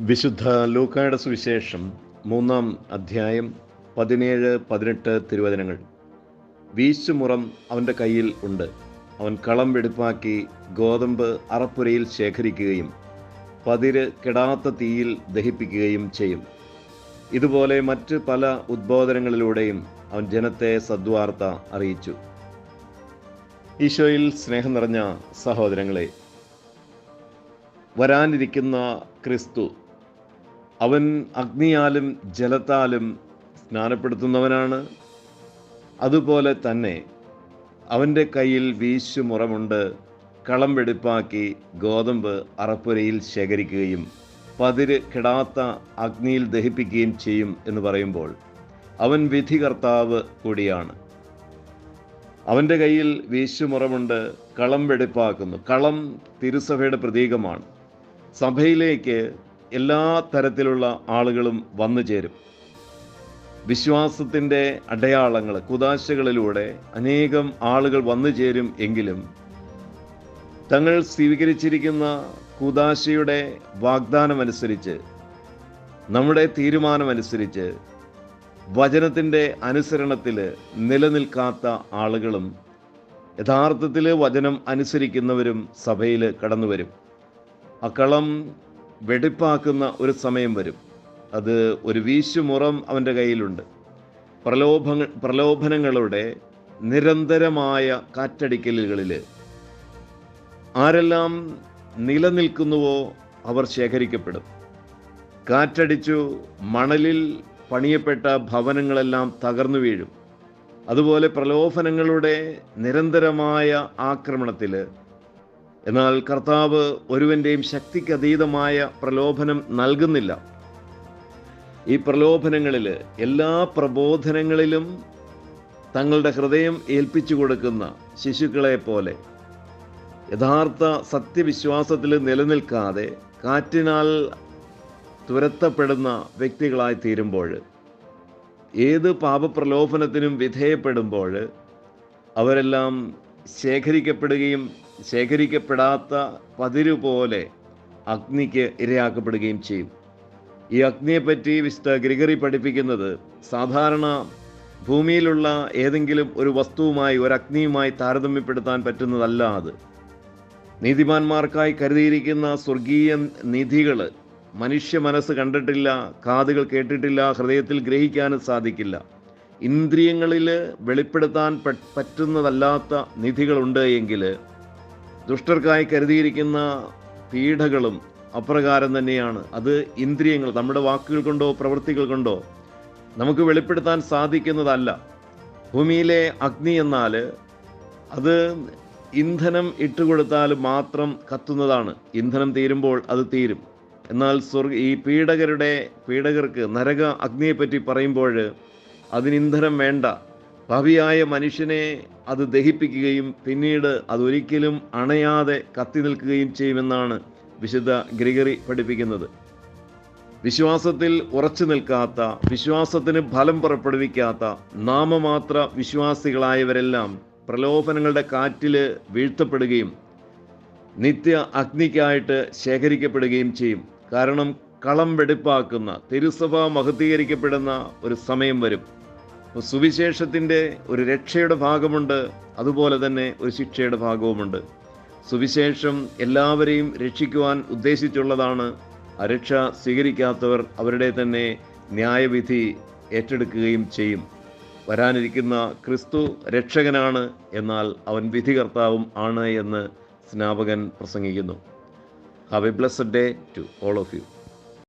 വിശുദ്ധ ലൂക്കായുടെ സുവിശേഷം മൂന്നാം അധ്യായം പതിനേഴ് പതിനെട്ട് തിരുവചനങ്ങൾ. വീശുമുറം അവന്റെ കയ്യിൽ ഉണ്ട്. അവൻ കളം വെടുപ്പാക്കി ഗോതമ്പ് അറപ്പുരയിൽ ശേഖരിക്കുകയും പതിര് കെടാത്ത തീയിൽ ദഹിപ്പിക്കുകയും ചെയ്യും. ഇതുപോലെ മറ്റ് പല ഉദ്ബോധനങ്ങളിലൂടെയും അവൻ ജനത്തെ സദ്വാർത്ത അറിയിച്ചു. ഈശോയിൽ സ്നേഹം നിറഞ്ഞ സഹോദരങ്ങളെ വരാനിരിക്കുന്ന ക്രിസ്തു അവൻ അഗ്നിയാലും ജലത്താലും സ്നാനപ്പെടുത്തുന്നവനാണ്. അതുപോലെ തന്നെ അവന്റെ കയ്യിൽ വീശുമുറമുണ്ട് കളം വെടുപ്പാക്കി ഗോതമ്പ് അറപ്പുരയിൽ ശേഖരിക്കുകയും പതിര് കിടാത്ത അഗ്നിയിൽ ദഹിപ്പിക്കുകയും ചെയ്യും എന്ന് പറയുമ്പോൾ അവൻ വിധികർത്താവ് കൂടിയാണ്. അവന്റെ കയ്യിൽ വീശുമുറമുണ്ട് കളം വെടുപ്പാക്കുന്നു. കളം തിരുസഭയുടെ പ്രതീകമാണ്. സഭയിലേക്ക് എല്ലാ തരത്തിലുള്ള ആളുകളും വന്നു ചേരും. വിശ്വാസത്തിന്റെ അടയാളങ്ങൾ കുതാശകളിലൂടെ അനേകം ആളുകൾ വന്നു ചേരും എങ്കിലും തങ്ങൾ സ്വീകരിച്ചിരിക്കുന്ന കുതാശയുടെ വാഗ്ദാനമനുസരിച്ച് നമ്മുടെ തീരുമാനമനുസരിച്ച് വചനത്തിന്റെ അനുസരണത്തിൽ നിലനിൽക്കാത്ത ആളുകളും യഥാർത്ഥത്തിൽ വചനം അനുസരിക്കുന്നവരും സഭയിൽ കടന്നു വരും അക്കളം വെടിപ്പാക്കുന്ന ഒരു സമയം വരും. അത് ഒരു വീശുമുറം അവന്റെ കയ്യിലുണ്ട്. പ്രലോഭ പ്രലോഭനങ്ങളുടെ നിരന്തരമായ കാറ്റടിക്കലുകളിൽ ആരെല്ലാം നിലനിൽക്കുന്നുവോ അവർ ശേഖരിക്കപ്പെടും. കാറ്റടിച്ചു മണലിൽ പണിയപ്പെട്ട ഭവനങ്ങളെല്ലാം തകർന്നു വീഴും. അതുപോലെ പ്രലോഭനങ്ങളുടെ നിരന്തരമായ ആക്രമണത്തിൽ എന്നാൽ കർത്താവ് ഒരുവന്റെയും ശക്തിക്ക് അതീതമായ പ്രലോഭനം നൽകുന്നില്ല. ഈ പ്രലോഭനങ്ങളിൽ എല്ലാ പ്രബോധനങ്ങളിലും തങ്ങളുടെ ഹൃദയം ഏൽപ്പിച്ചു കൊടുക്കുന്ന ശിശുക്കളെ പോലെ യഥാർത്ഥ സത്യവിശ്വാസത്തിൽ നിലനിൽക്കാതെ കാറ്റിനാൽ തുരത്തപ്പെടുന്ന വ്യക്തികളായി തീരുമ്പോൾ ഏത് പാപപ്രലോഭനത്തിനും വിധേയപ്പെടുമ്പോൾ അവരെല്ലാം ശേഖരിക്കപ്പെടുകയും ശേഖരിക്കപ്പെടാത്ത പതിരു പോലെ അഗ്നിക്ക് ഇരയാക്കപ്പെടുകയും ചെയ്യും. ഈ അഗ്നിയെപ്പറ്റി വിശുദ്ധ ഗ്രിഗറി പഠിപ്പിക്കുന്നത് സാധാരണ ഭൂമിയിലുള്ള ഏതെങ്കിലും ഒരു വസ്തുവുമായി ഒരു അഗ്നിയുമായി താരതമ്യപ്പെടുത്താൻ പറ്റുന്നതല്ല അത്. നീതിമാന്മാർക്കായി കരുതിയിരിക്കുന്ന സ്വർഗീയ നിധികൾ മനുഷ്യ മനസ്സ് കണ്ടിട്ടില്ല കാതുകൾ കേട്ടിട്ടില്ല ഹൃദയത്തിൽ ഗ്രഹിക്കാനും സാധിക്കില്ല. ഇന്ദ്രിയങ്ങളിൽ വെളിപ്പെടുത്താൻ പറ്റുന്നതല്ലാത്ത നിധികളുണ്ട് എങ്കിൽ ദുഷ്ടർക്കായി കരുതിയിരിക്കുന്ന പീഡകളും അപ്രകാരം തന്നെയാണ്. അത് ഇന്ദ്രിയങ്ങൾ നമ്മുടെ വാക്കുകൾ കൊണ്ടോ പ്രവൃത്തികൾ കൊണ്ടോ നമുക്ക് വെളിപ്പെടുത്താൻ സാധിക്കുന്നതല്ല. ഭൂമിയിലെ അഗ്നി എന്നാൽ അത് ഇന്ധനം ഇട്ടുകൊടുത്താൽ മാത്രം കത്തുന്നതാണ്. ഇന്ധനം തീരുമ്പോൾ അത് തീരും. എന്നാൽ സ്വർഗ ഈ പീഡകരുടെ പീഡകർക്ക് നരക അഗ്നിയെപ്പറ്റി പറയുമ്പോൾ അതിന് ഇന്ധനം വേണ്ട. ഭാവിയായ മനുഷ്യനെ അത് ദഹിപ്പിക്കുകയും പിന്നീട് അതൊരിക്കലും അണയാതെ കത്തി നിൽക്കുകയും ചെയ്യുമെന്നാണ് വിശുദ്ധ ഗ്രിഗറി പഠിപ്പിക്കുന്നത്. വിശ്വാസത്തിൽ ഉറച്ചു നിൽക്കാത്ത വിശ്വാസത്തിന് ഫലം പുറപ്പെടുവിക്കാത്ത നാമമാത്ര വിശ്വാസികളായവരെല്ലാം പ്രലോഭനങ്ങളുടെ കാറ്റിൽ വീഴ്ത്തപ്പെടുകയും നിത്യ അഗ്നിക്കായിട്ട് ശേഖരിക്കപ്പെടുകയും ചെയ്യും. കാരണം കളം വെടിപ്പാക്കുന്ന തിരുസഭ മഹത്തീകരിക്കപ്പെടുന്ന ഒരു സമയം വരും. സുവിശേഷത്തിന്റെ ഒരു രക്ഷയുടെ ഭാഗമുണ്ട് അതുപോലെ തന്നെ ഒരു ശിക്ഷയുടെ ഭാഗവുമുണ്ട്. സുവിശേഷം എല്ലാവരെയും രക്ഷിക്കുവാൻ ഉദ്ദേശിച്ചുള്ളതാണ് ആ രക്ഷ സ്വീകരിക്കാത്തവർ അവരുടെ തന്നെ ന്യായവിധി ഏറ്റെടുക്കുകയും ചെയ്യും. വരാനിരിക്കുന്ന ക്രിസ്തു രക്ഷകനാണ് എന്നാൽ അവൻ വിധികർത്താവും ആണ് എന്ന് സ്നാപകൻ പ്രസംഗിക്കുന്നു. Have a blessed day to all of you.